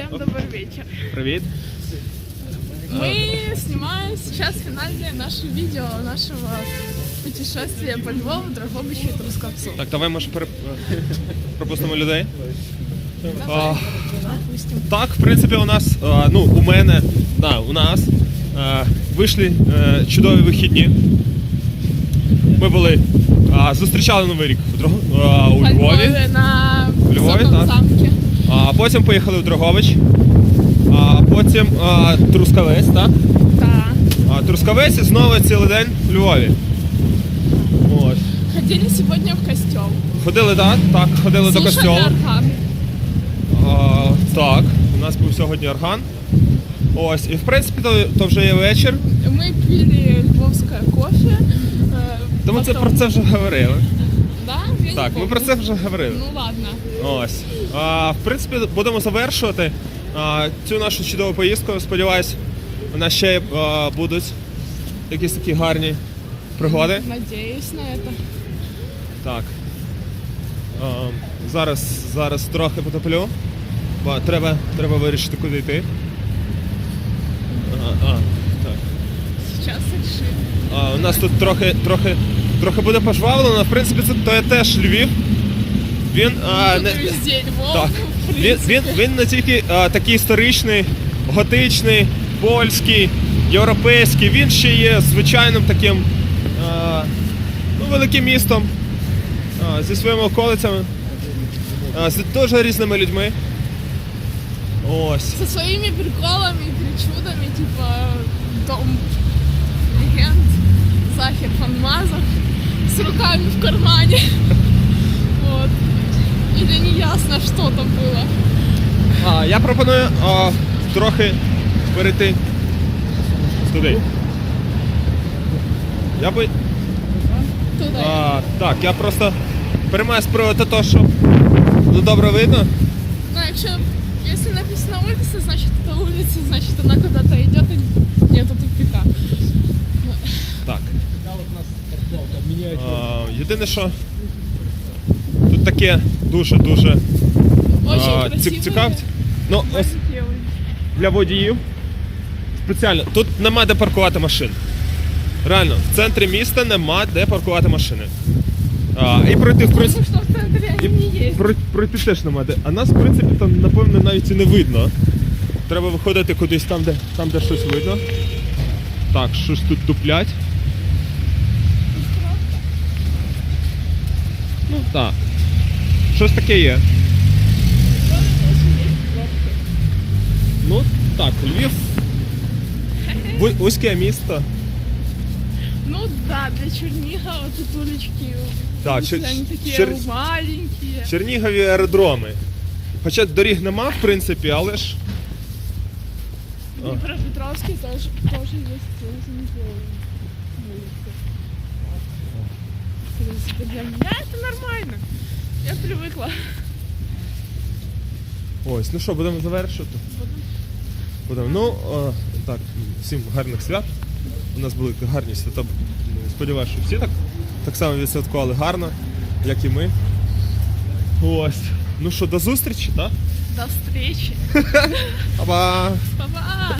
Всем добрый вечер. Привіт. Мы снимаем сейчас финальное наше видео нашего путешествия по Львову, Драгобичу и Трускавцу. Так, давай може пере... пропустимо людей. А, так, в принципі, у нас, а, ну, у мене, да, у нас а, вийшли е, чудові вихідні. Ми були, а, зустрічали Новий рік в Дро- а, у Во Львові, на потім поїхали в Дрогович, а потім а, Трускавець, так? А, Трускавець і знову цілий день в Львові. Ось. Ходили сегодня в костел. Ходили, так? Так, ходили до костьолу. орган. А, так, у нас був сьогодні орган. Ось, і в принципі, то, то вже є вечір. Мы пили львовское кофе. э, Тому це про це вже говорили. Так, ми про це вже говорили. Ну ладно. Ось. А, в принципі, будемо завершувати а, цю нашу чудову поїздку. Сподіваюсь, у нас ще а, будуть якісь такі гарні пригоди. Надеюсь на это. Так. А, зараз, зараз трохи потоплю. Бо треба, треба вирішити, куди йти. А, а, так. Решим. А, у нас тут трохи, трохи, трохи буде пожвавлено. В принципі, це то є теж Львів. Він, а, не, так. він, він, він не тільки а, такий історичний, готичний, польський, європейський, він ще є звичайним таким а, ну, великим містом а, зі своїми околицями, а, з дуже різними людьми. Ось. Со своими приколами причудами, типа дом легенд, Захер фон Мазов с руками в кармане. Вот. Или не ясно, что там было. А, я пропоную а, трохи перейти туди. Я би. Туда. А, так, я просто переймаю з приводу того, що ну, добре видно. Ну, якщо, если написано улица, значит это улица, значит она куда-то идет и нету тупика. Так. А, єдине, що тут таке дуже-дуже Очень а, красивые. ці- цікавить. Ну, ось для водіїв. Спеціально. Тут нема де паркувати машин. Реально, в центрі міста нема де паркувати машини. А, і пройти, в принципі. І пройти теж нема де. А нас, в принципі, там, напевно, навіть і не видно. Треба виходити кудись там, де, там, де щось видно. Так, щось тут дуплять. Ну, так. Щось таке є. Ну, так, Львів. ву- Вузьке місто. Ну да, для Чернигова тут улички. Да, улицы, Чер- они такие Чер- маленькие. Чернігові аеродроми. Хоча доріг нема, в принципі, але ж. Днепропетровский тоже, тоже есть узенькие улицы. В принципе, для меня это нормально. Я привыкла. Ось, ну що, будемо завершувати? Будемо. Ну, о, так, всім гарних свят. У нас були гарні свята. Сподіваюся, що всі так, так само відсвяткували гарно, як і ми. Ось. Ну що, до зустрічі, так? До встречи. Па-па! Па-па.